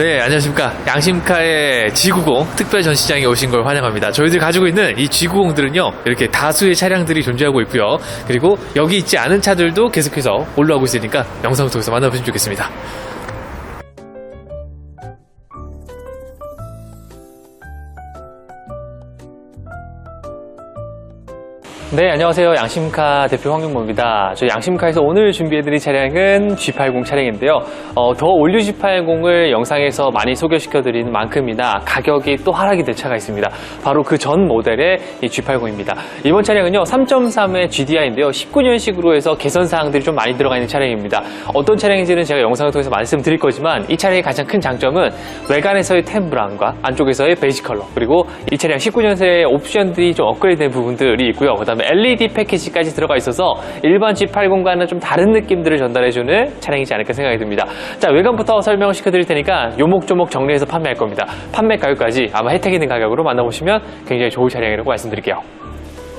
네, 안녕하십니까. 양심카의 G90 특별 전시장에 오신 걸 환영합니다. 저희들이 가지고 있는 이 G90들은요, 이렇게 다수의 차량들이 존재하고 있고요. 그리고 여기 있지 않은 차들도 계속해서 올라오고 있으니까 영상을 통해서 만나보시면 좋겠습니다. 네, 안녕하세요. 양심카 대표 황윤모입니다. 저희 양심카에서 오늘 준비해드릴 차량은 G80 차량인데요. 어, 더 올류 G80을 영상에서 많이 소개시켜드리는 만큼이나 가격이 또 하락이 된 차가 있습니다. 바로 그 전 모델의 이 G80입니다. 이번 차량은요, 3.3의 GDI인데요. 19년식으로 해서 개선 사항들이 좀 많이 들어가 있는 차량입니다. 어떤 차량인지는 제가 영상을 통해서 말씀드릴 거지만 이 차량의 가장 큰 장점은 외관에서의 템 브라운과 안쪽에서의 베이지 컬러 그리고 이 차량 19년생의 옵션들이 좀 업그레이드된 부분들이 있고요. 그다음 에 LED 패키지까지 들어가 있어서 일반 G80과는 좀 다른 느낌들을 전달해주는 차량이지 않을까 생각이 듭니다. 자 외관부터 설명을 시켜드릴 테니까 요목조목 정리해서 판매할 겁니다. 판매 가격까지 아마 혜택 있는 가격으로 만나보시면 굉장히 좋을 차량이라고 말씀드릴게요.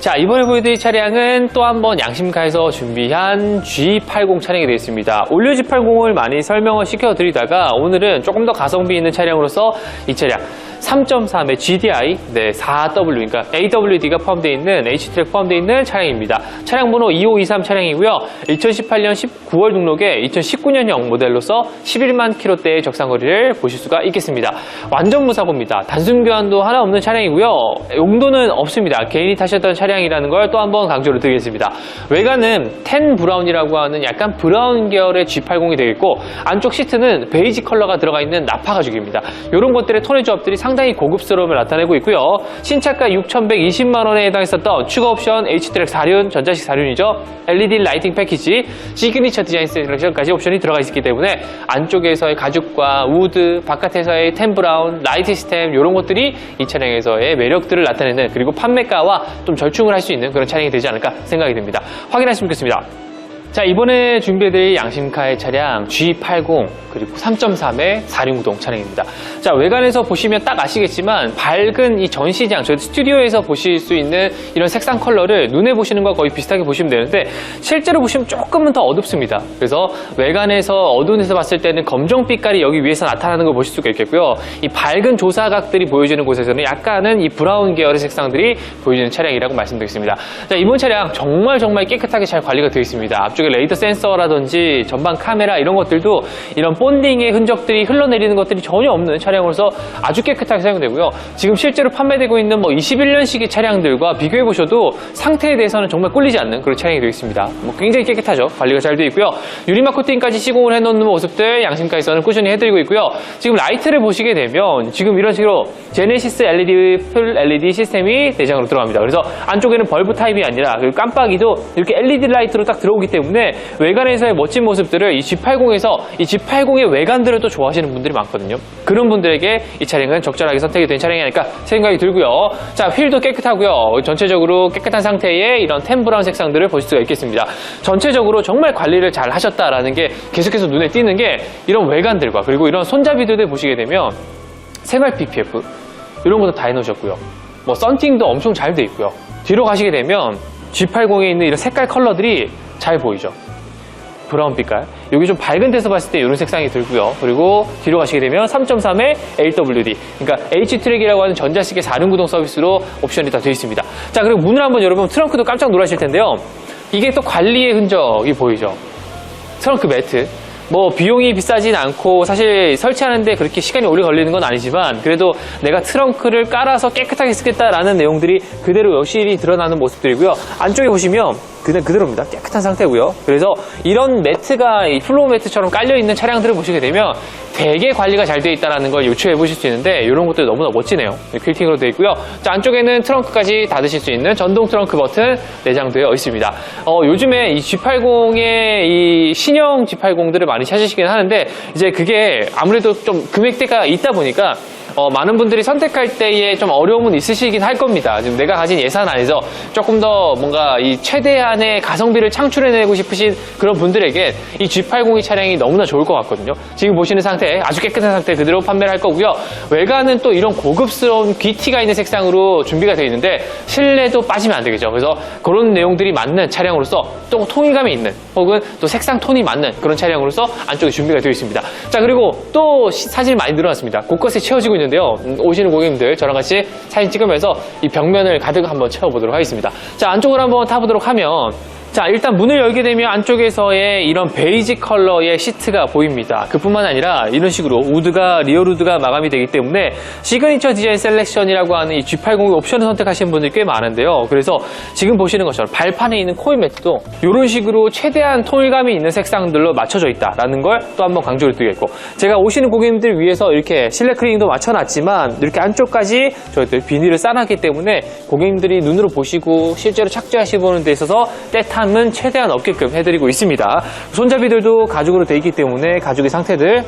자, 이번에 보여드릴 차량은 또 한 번 양심카에서 준비한 G80 차량이 되겠습니다. 올류 G80을 많이 설명을 시켜드리다가 오늘은 조금 더 가성비 있는 차량으로서 이 차량 3.3의 GDI, 네, 4W, 그러니까 AWD가 포함되어 있는 H트랙 포함되어 있는 차량입니다. 차량 번호 2523 차량이고요. 2018년 9월 등록에 2019년형 모델로서 11만 킬로대의 적상거리를 보실 수가 있겠습니다. 완전 무사고입니다. 단순 교환도 하나 없는 차량이고요. 용도는 없습니다. 개인이 타셨던 차량이라는 걸 또 한 번 강조를 드리겠습니다. 외관은 텐 브라운이라고 하는 약간 브라운 계열의 G80이 되겠고 안쪽 시트는 베이지 컬러가 들어가 있는 나파 가죽입니다. 이런 것들의 톤의 조합들이 상당히 고급스러움을 나타내고 있고요. 신차가 6,120만 원에 해당했었던 추가 옵션 H트랙 4륜, 전자식 4륜이죠. LED 라이팅 패키지, 시그니처 디자인 셀렉션까지 옵션이 들어가 있기 때문에 안쪽에서의 가죽과 우드, 바깥에서의 템 브라운, 라이트 시스템 이런 것들이 이 차량에서의 매력들을 나타내는 그리고 판매가와 좀 절충을 할 수 있는 그런 차량이 되지 않을까 생각이 듭니다. 확인하시면 좋겠습니다. 자, 이번에 준비해드릴 양심카의 차량 G80 그리고 3.3의 4륜구동 차량입니다. 자, 외관에서 보시면 딱 아시겠지만 밝은 이 전시장, 저희 스튜디오에서 보실 수 있는 이런 색상 컬러를 눈에 보시는 것과 거의 비슷하게 보시면 되는데 실제로 보시면 조금은 더 어둡습니다. 그래서 외관에서 어두운 데서 봤을 때는 검정 빛깔이 여기 위에서 나타나는 걸 보실 수가 있겠고요. 이 밝은 조사각들이 보여지는 곳에서는 약간은 이 브라운 계열의 색상들이 보여지는 차량이라고 말씀드리겠습니다. 자, 이번 차량 정말 정말 깨끗하게 잘 관리가 되어 있습니다. 앞쪽에 레이더 센서라든지 전방 카메라 이런 것들도 이런 본딩의 흔적들이 흘러내리는 것들이 전혀 없는 차량으로서 아주 깨끗하게 사용되고요. 지금 실제로 판매되고 있는 뭐 21년식의 차량들과 비교해 보셔도 상태에 대해서는 정말 꿀리지 않는 그런 차량이 되겠습니다. 뭐 굉장히 깨끗하죠. 관리가 잘 되어 있고요. 유리막 코팅까지 시공을 해놓는 모습들 양심가에서는 꾸준히 해드리고 있고요. 지금 라이트를 보시게 되면 지금 이런 식으로 제네시스 LED 풀 LED 시스템이 내장으로 들어갑니다. 그래서 안쪽에는 벌브 타입이 아니라 그리고 깜빡이도 이렇게 LED 라이트로 딱 들어오기 때문에 외관에서의 멋진 모습들을 이 G80에서 이 G80의 외관들을 또 좋아하시는 분들이 많거든요. 그런 분들에게 이 차량은 적절하게 선택이 된 차량이 아닐까 생각이 들고요. 자, 휠도 깨끗하고요. 전체적으로 깨끗한 상태의 이런 템 브라운 색상들을 보실 수가 있겠습니다. 전체적으로 정말 관리를 잘 하셨다라는 게 계속해서 눈에 띄는 게 이런 외관들과 그리고 이런 손잡이들을 보시게 되면 생활 PPF 이런 것도 다 해놓으셨고요. 뭐 썬팅도 엄청 잘 돼 있고요. 뒤로 가시게 되면 G80에 있는 이런 색깔 컬러들이 잘 보이죠. 브라운 빛깔. 여기 좀 밝은 데서 봤을 때 이런 색상이 들고요. 그리고 뒤로 가시게 되면 3.3의 AWD. 그러니까 H트랙이라고 하는 전자식의 4륜 구동 서비스로 옵션이 다 되어 있습니다. 자, 그리고 문을 한번 열어보면 트렁크도 깜짝 놀라실 텐데요. 이게 또 관리의 흔적이 보이죠. 트렁크 매트. 뭐 비용이 비싸진 않고 사실 설치하는데 그렇게 시간이 오래 걸리는 건 아니지만 그래도 내가 트렁크를 깔아서 깨끗하게 쓰겠다라는 내용들이 그대로 여실히 드러나는 모습들이고요. 안쪽에 보시면 그냥 그대로입니다. 깨끗한 상태고요. 그래서 이런 매트가 이 플로우 매트처럼 깔려 있는 차량들을 보시게 되면 되게 관리가 잘 되어 있다는 걸 유추해 보실 수 있는데 이런 것들 너무나 멋지네요. 퀼팅으로 되어 있고요. 자, 안쪽에는 트렁크까지 닫으실 수 있는 전동 트렁크 버튼 내장되어 있습니다. 어, 요즘에 이 G80의 이 신형 G80들을 많이 찾으시긴 하는데 이제 그게 아무래도 좀 금액대가 있다 보니까 어, 많은 분들이 선택할 때에 좀 어려움은 있으시긴 할 겁니다. 지금 내가 가진 예산 안에서 조금 더 뭔가 이 최대한의 가성비를 창출해내고 싶으신 그런 분들에게 이 G80이 차량이 너무나 좋을 것 같거든요. 지금 보시는 상태, 아주 깨끗한 상태 그대로 판매를 할 거고요. 외관은 또 이런 고급스러운 귀티가 있는 색상으로 준비가 되어 있는데 실내도 빠지면 안 되겠죠. 그래서 그런 내용들이 맞는 차량으로서 또 통일감이 있는 혹은 또 색상 톤이 맞는 그런 차량으로서 안쪽에 준비가 되어 있습니다. 자 그리고 또 시- 사진이 많이 늘어났습니다. 곳곳에 채워지고 있는데요. 음, 오시는 고객님들 저랑 같이 사진 찍으면서 이 벽면을 가득 한번 채워보도록 하겠습니다. 자 안쪽으로 한번 타보도록 하면 자, 일단 문을 열게 되면 안쪽에서의 이런 베이지 컬러의 시트가 보입니다. 그뿐만 아니라 이런 식으로 우드가, 리얼 우드가 마감이 되기 때문에 시그니처 디자인 셀렉션이라고 하는 이 G80 옵션을 선택하시는 분들이 꽤 많은데요. 그래서 지금 보시는 것처럼 발판에 있는 코일 매트도 이런 식으로 최대한 통일감이 있는 색상들로 맞춰져 있다라는 걸 또 한번 강조를 드리겠고 제가 오시는 고객님들 위해서 이렇게 실내 클리닝도 맞춰놨지만 이렇게 안쪽까지 저희들 비닐을 싸놨기 때문에 고객님들이 눈으로 보시고 실제로 착지하시보는 데 있어서 때탐 은 최대한 없게끔 해드리고 있습니다. 손잡이들도 가죽으로 되어 있기 때문에 가죽의 상태들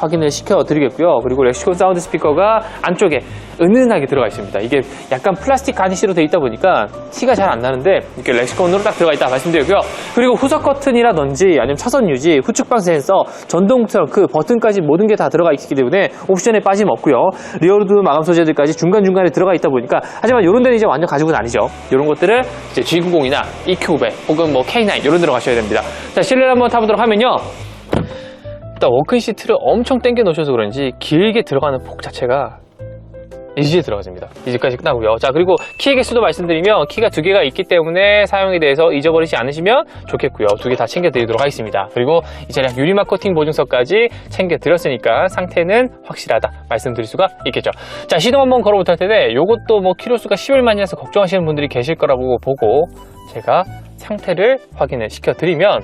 확인을 시켜드리겠고요. 그리고 렉시콘 사운드 스피커가 안쪽에 은은하게 들어가 있습니다. 이게 약간 플라스틱 가니쉬로 되어 있다 보니까 티가 잘 안 나는데 이렇게 렉시콘으로 딱 들어가 있다 말씀드리고요. 그리고 후석 커튼이라든지 아니면 차선 유지, 후측방 센서, 전동 트렁크, 버튼까지 모든 게 다 들어가 있기 때문에 옵션에 빠짐 없고요. 리어로드 마감 소재들까지 중간중간에 들어가 있다 보니까 하지만 이런 데는 이제 완전 가죽은 아니죠. 이런 것들을 이제 G90이나 EQ500 혹은 뭐 K9 이런 데로 가셔야 됩니다. 자, 실내를 한번 타보도록 하면요. 일단 워큰 시트를 엄청 당겨 놓으셔서 그런지 길게 들어가는 폭 자체가 이지에 들어가집니다. 이제까지 끝나고요. 자 그리고 키의 개수도 말씀드리면 키가 두 개가 있기 때문에 사용에 대해서 잊어버리지 않으시면 좋겠고요. 두 개 다 챙겨 드리도록 하겠습니다. 그리고 이 차량 유리막 코팅 보증서까지 챙겨 드렸으니까 상태는 확실하다 말씀드릴 수가 있겠죠. 자 시동 한번 걸어 볼 텐데 이것도 뭐 키로수가 11만이라서 걱정하시는 분들이 계실 거라고 보고 제가 상태를 확인을 시켜 드리면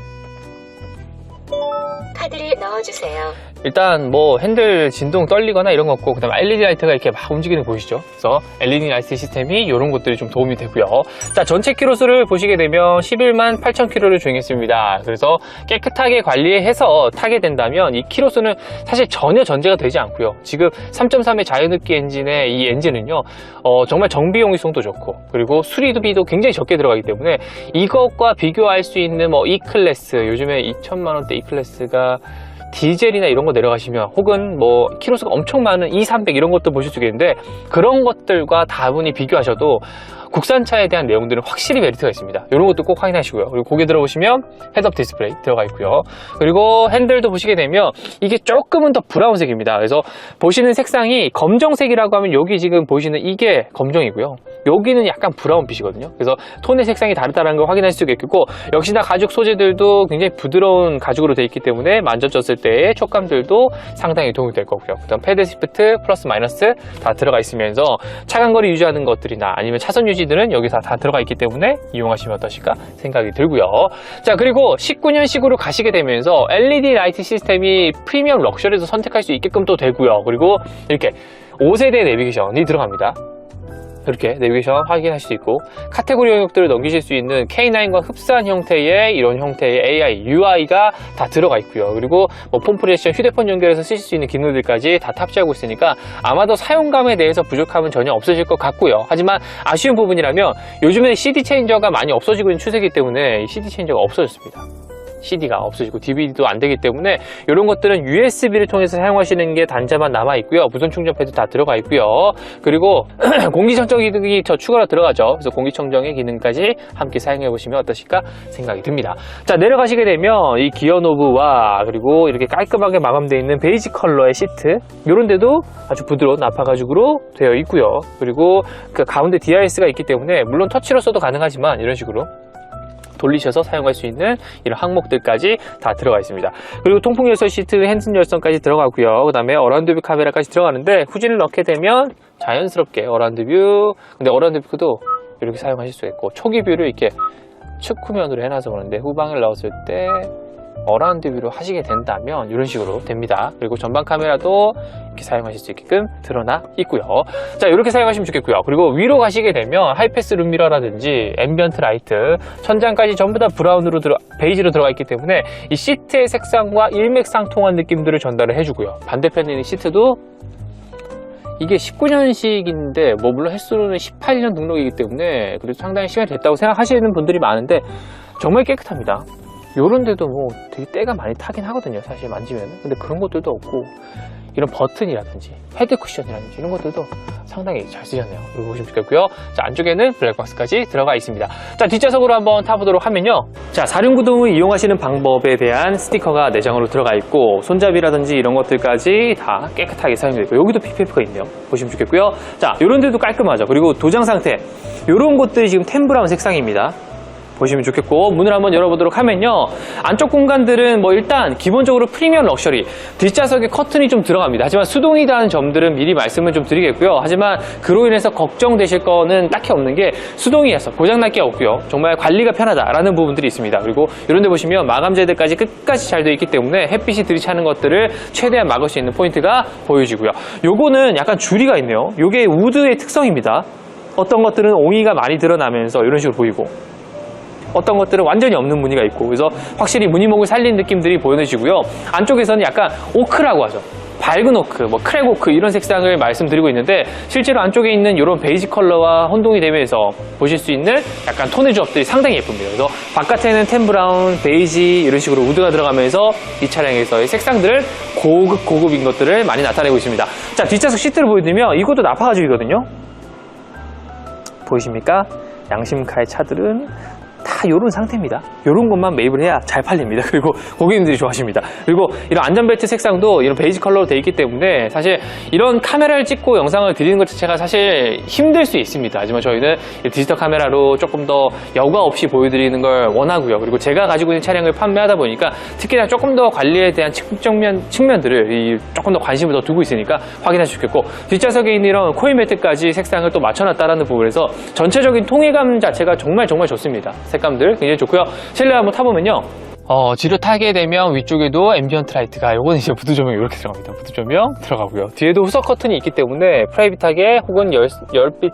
카드를 넣어주세요. 일단 뭐 핸들 진동 떨리거나 이런 거 없고 그 다음 LED 라이트가 이렇게 막 움직이는 거 보이시죠? 그래서 LED 라이트 시스템이 이런 것들이 좀 도움이 되고요. 자 전체 키로수를 보시게 되면 11만 8천 키로를 주행했습니다. 그래서 깨끗하게 관리해서 타게 된다면 이 키로수는 사실 전혀 전제가 되지 않고요. 지금 3.3의 자연흡기 엔진의 이 엔진은요 어, 정말 정비 용이성도 좋고 그리고 수리비도 굉장히 적게 들어가기 때문에 이것과 비교할 수 있는 뭐 E 클래스 요즘에 2천만 원대 E 클래스가 디젤이나 이런 거 내려가시면 혹은 뭐 키로수가 엄청 많은 E300 이런 것도 보실 수 있겠는데 그런 것들과 다분히 비교하셔도 국산차에 대한 내용들은 확실히 메리트가 있습니다. 이런 것도 꼭 확인하시고요. 그리고 고개 들어보시면 헤드업 디스플레이 들어가 있고요. 그리고 핸들도 보시게 되면 이게 조금은 더 브라운색입니다. 그래서 보시는 색상이 검정색이라고 하면 여기 지금 보시는 이게 검정이고요. 여기는 약간 브라운빛이거든요. 그래서 톤의 색상이 다르다는 걸 확인할 수가 있겠고 역시나 가죽 소재들도 굉장히 부드러운 가죽으로 되어 있기 때문에 만져졌을 때의 촉감들도 상당히 도움이 될 거고요. 그다음 패드 시프트 플러스 마이너스 다 들어가 있으면서 차간거리 유지하는 것들이나 아니면 차선 유지 들은 여기서 다 들어가 있기 때문에 이용하시면 어떠실까 생각이 들고요. 자 그리고 19년식으로 가시게 되면서 LED 라이트 시스템이 프리미엄 럭셔리에서 선택할 수 있게끔 또 되고요. 그리고 이렇게 5세대 내비게이션이 들어갑니다. 이렇게 내비게이션 확인할 수 있고 카테고리 영역들을 넘기실 수 있는 K9과 흡사한 형태의 이런 형태의 AI, UI가 다 들어가 있고요. 그리고 뭐 폼프레션, 휴대폰 연결해서 쓰실 수 있는 기능들까지 다 탑재하고 있으니까 아마도 사용감에 대해서 부족함은 전혀 없으실 것 같고요. 하지만 아쉬운 부분이라면 요즘에 CD 체인저가 많이 없어지고 있는 추세이기 때문에 이 CD 체인저가 없어졌습니다. CD가 없어지고 DVD도 안 되기 때문에 이런 것들은 USB를 통해서 사용하시는 게 단자만 남아 있고요. 무선 충전 패드 다 들어가 있고요. 그리고 공기청정 기능이 더 추가로 들어가죠. 그래서 공기청정의 기능까지 함께 사용해 보시면 어떠실까 생각이 듭니다. 자 내려가시게 되면 이 기어 노브와 그리고 이렇게 깔끔하게 마감되어 있는 베이지 컬러의 시트 이런 데도 아주 부드러운 나파 가죽으로 되어 있고요. 그리고 그 가운데 DRS가 있기 때문에 물론 터치로 써도 가능하지만 이런 식으로 돌리셔서 사용할 수 있는 이런 항목들까지 다 들어가 있습니다. 그리고 통풍 열선 시트 핸슨 열선까지 들어가고요. 그 다음에 어라운드 뷰 카메라까지 들어가는데 후진을 넣게 되면 자연스럽게 어라운드 뷰 근데 어라운드 뷰도 이렇게 사용하실 수 있고 초기 뷰를 이렇게 측후면으로 해놔서 그러는데 후방을 넣었을 때 어라운드 뷰로 하시게 된다면 이런 식으로 됩니다. 그리고 전방 카메라도 이렇게 사용하실 수 있게끔 드러나 있고요. 자 이렇게 사용하시면 좋겠고요. 그리고 위로 가시게 되면 하이패스 룸미러라든지 앰비언트 라이트, 천장까지 전부 다 브라운으로 들어 베이지로 들어가 있기 때문에 이 시트의 색상과 일맥상통한 느낌들을 전달을 해주고요. 반대편에 있는 시트도 이게 19년식인데 뭐 물론 횟수로는 18년 등록이기 때문에 그래도 상당히 시간이 됐다고 생각하시는 분들이 많은데 정말 깨끗합니다. 요런 데도 뭐 되게 때가 많이 타긴 하거든요. 사실 만지면. 근데 그런 것들도 없고 이런 버튼이라든지 헤드 쿠션이라든지 이런 것들도 상당히 잘 쓰셨네요. 이거 보시면 좋겠고요. 자, 안쪽에는 블랙박스까지 들어가 있습니다. 자, 뒷좌석으로 한번 타보도록 하면요. 자, 사륜구동을 이용하시는 방법에 대한 스티커가 내장으로 들어가 있고, 손잡이라든지 이런 것들까지 다 깨끗하게 사용되어 있고, 여기도 PPF가 있네요. 보시면 좋겠고요. 자, 요런 데도 깔끔하죠. 그리고 도장 상태. 요런 것들이 지금 템브라운 색상입니다. 보시면 좋겠고 문을 한번 열어보도록 하면요. 안쪽 공간들은 뭐 일단 기본적으로 프리미엄 럭셔리 뒷좌석에 커튼이 좀 들어갑니다. 하지만 수동이라는 점들은 미리 말씀을 좀 드리겠고요. 하지만 그로 인해서 걱정되실 거는 딱히 없는 게 수동이어서 고장날 게 없고요. 정말 관리가 편하다라는 부분들이 있습니다. 그리고 이런 데 보시면 마감재들까지 끝까지 잘 되어 있기 때문에 햇빛이 들이차는 것들을 최대한 막을 수 있는 포인트가 보여지고요. 요거는 약간 줄이가 있네요. 요게 우드의 특성입니다. 어떤 것들은 옹이가 많이 드러나면서 이런 식으로 보이고 어떤 것들은 완전히 없는 무늬가 있고 그래서 확실히 무늬목을 살린 느낌들이 보여지고요. 안쪽에서는 약간 오크라고 하죠. 밝은 오크, 뭐 크랙 오크 이런 색상을 말씀드리고 있는데 실제로 안쪽에 있는 이런 베이지 컬러와 혼동이 되면서 보실 수 있는 약간 톤의 조합들이 상당히 예쁩니다. 그래서 바깥에는 템 브라운, 베이지 이런 식으로 우드가 들어가면서 이 차량에서의 색상들을 고급 고급인 것들을 많이 나타내고 있습니다. 자 뒷좌석 시트를 보여드리면 이것도 나파 가죽이거든요. 보이십니까? 양심카의 차들은 다 이런 상태입니다. 이런 것만 매입을 해야 잘 팔립니다. 그리고 고객님들이 좋아하십니다. 그리고 이런 안전벨트 색상도 이런 베이지 컬러로 되어 있기 때문에 사실 이런 카메라를 찍고 영상을 드리는 것 자체가 사실 힘들 수 있습니다. 하지만 저희는 이 디지털 카메라로 조금 더 여과 없이 보여드리는 걸 원하고요. 그리고 제가 가지고 있는 차량을 판매하다 보니까 특히나 조금 더 관리에 대한 측면, 측면들을 이 조금 더 관심을 더 두고 있으니까 확인하실 수 있겠고 뒷좌석에 있는 이런 코일 매트까지 색상을 또 맞춰놨다라는 부분에서 전체적인 통일감 자체가 정말 정말 좋습니다. 색감들 굉장히 좋고요. 실내 한번 타보면요. 어, 뒤로 타게 되면 위쪽에도 앰비언트 라이트가 요거는 이제 부두 조명 이렇게 들어갑니다. 부두 조명 들어가고요. 뒤에도 후석 커튼이 있기 때문에 프라이빗하게 혹은 열, 열빛,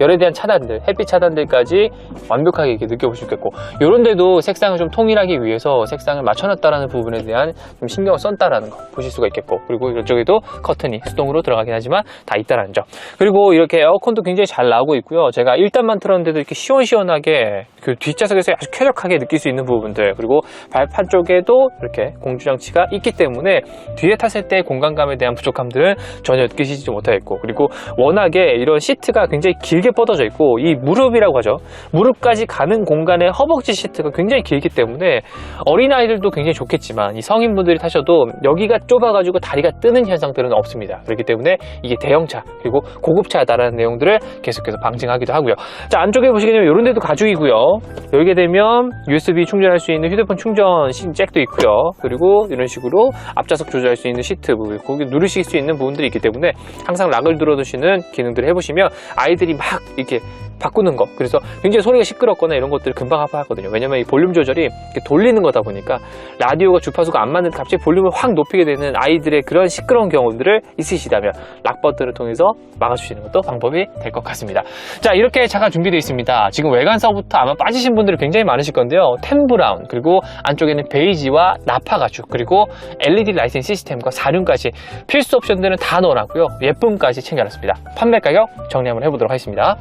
열에 대한 차단들, 햇빛 차단들까지 완벽하게 이렇게 느껴볼 수 있겠고 요런 데도 색상을 좀 통일하기 위해서 색상을 맞춰놨다라는 부분에 대한 좀 신경을 썼다라는 거 보실 수가 있겠고 그리고 이쪽에도 커튼이 수동으로 들어가긴 하지만 다 있다라는 점 그리고 이렇게 에어컨도 굉장히 잘 나오고 있고요. 제가 1단만 틀었는데도 이렇게 시원시원하게 그 뒷좌석에서 아주 쾌적하게 느낄 수 있는 부분들 그리고 발판 쪽에도 이렇게 공주장치가 있기 때문에 뒤에 탔을 때 공간감에 대한 부족함들은 전혀 느끼시지 못하겠고 그리고 워낙에 이런 시트가 굉장히 길게 뻗어져 있고 이 무릎이라고 하죠. 무릎까지 가는 공간의 허벅지 시트가 굉장히 길기 때문에 어린아이들도 굉장히 좋겠지만 이 성인분들이 타셔도 여기가 좁아가지고 다리가 뜨는 현상들은 없습니다. 그렇기 때문에 이게 대형차 그리고 고급차다라는 내용들을 계속해서 방증하기도 하고요. 자 안쪽에 보시게 되면 이런 데도 가죽이고요. 열게 되면 USB 충전할 수 있는 휴대폰 충전 시- 잭도 있고요. 그리고 이런 식으로 앞좌석 조절할 수 있는 시트 부분, 거기 누르실 수 있는 부분들이 있기 때문에 항상 락을 눌러두시는 기능들을 해보시면 아이들이 막 이렇게 바꾸는 거. 그래서 굉장히 소리가 시끄럽거나 이런 것들을 금방 아파하거든요. 왜냐면 이 볼륨 조절이 돌리는 거다 보니까 라디오가 주파수가 안 맞는데 갑자기 볼륨을 확 높이게 되는 아이들의 그런 시끄러운 경우들을 있으시다면 락 버튼을 통해서 막아주시는 것도 방법이 될 것 같습니다. 자 이렇게 차가 준비되어 있습니다. 지금 외관서부터 아마 빠지신 분들이 굉장히 많으실 건데요. 템 브라운 그리고 안쪽에는 베이지와 나파 가죽 그리고 LED 라이팅 시스템과 사륜까지 필수 옵션들은 다 넣어놨고요. 예쁨까지 챙겨놨습니다. 판매 가격 정리 한번 해보도록 하겠습니다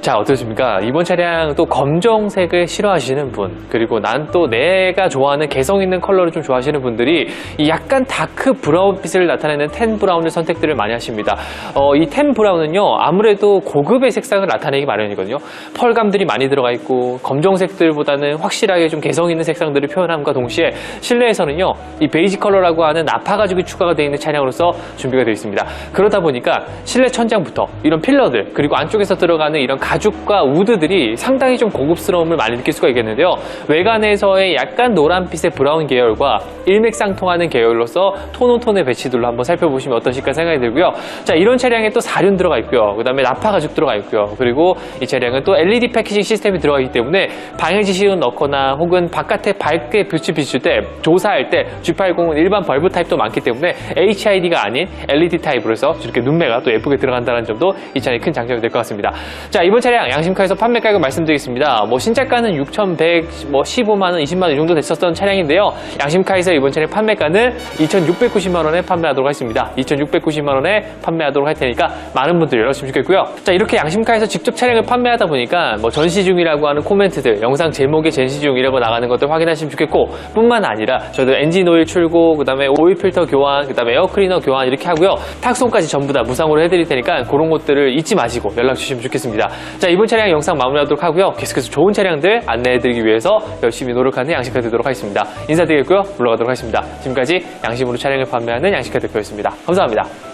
자 어떠십니까? 이번 차량 또 검정색을 싫어하시는 분 그리고 난 또 내가 좋아하는 개성 있는 컬러를 좀 좋아하시는 분들이 이 약간 다크 브라운빛을 나타내는 텐 브라운을 선택들을 많이 하십니다. 어, 이텐 브라운은요 아무래도 고급의 색상을 나타내기 마련이거든요. 펄감들이 많이 들어가 있고 검정색들보다는 확실하게 좀 개성 있는 색상들을 표현함과 동시에 실내에서는요 이 베이지 컬러라고 하는 나파 가죽이 추가가 되어 있는 차량으로서 준비가 되어 있습니다. 그러다 보니까 실내 천장부터 이런 필러들 그리고 안쪽에서 들어가는 이런 가죽과 우드들이 상당히 좀 고급스러움을 많이 느낄 수가 있겠는데요. 외관에서의 약간 노란빛의 브라운 계열과 일맥상통하는 계열로서 톤온톤의 배치들로 한번 살펴보시면 어떠실까 생각이 들고요. 자, 이런 차량에 또 사륜 들어가 있고요. 그 다음에 나파 가죽 들어가 있고요. 그리고 이 차량은 또 LED 패키징 시스템이 들어가기 때문에 방해 지시를 넣거나 혹은 바깥에 밝게 빛을 비출 때 조사할 때 G80은 일반 벌브 타입도 많기 때문에 HID가 아닌 LED 타입으로 해서 이렇게 눈매가 또 예쁘게 들어간다는 점도 이 차량의 큰 장점이 될 것 같습니다. 자, 이번 이번 차량 양심카에서 판매 가격 말씀드리겠습니다. 뭐 신차가는 6,100, 뭐 15만 원, 20만 원 이 정도 됐었던 차량인데요. 양심카에서 이번 차량 판매가는 2,690만 원에 판매하도록 하겠습니다. 2,690만 원에 판매하도록 할 테니까 많은 분들 주시면 좋겠고요. 자 이렇게 양심카에서 직접 차량을 판매하다 보니까 뭐 전시 중이라고 하는 코멘트들, 영상 제목에 전시 중이라고 나가는 것들 확인하시면 좋겠고 뿐만 아니라 저도 엔진 오일 출고, 그다음에 오일 필터 교환, 그다음에 에어 클리너 교환 이렇게 하고요. 탁송까지 전부 다 무상으로 해드릴 테니까 그런 것들을 잊지 마시고 연락 주시면 좋겠습니다. 자 이번 차량 영상 마무리하도록 하고요. 계속해서 좋은 차량들 안내해드리기 위해서 열심히 노력하는 양심카 되도록 하겠습니다. 인사드리겠고요. 물러가도록 하겠습니다. 지금까지 양심으로 차량을 판매하는 양심카 대표였습니다. 감사합니다.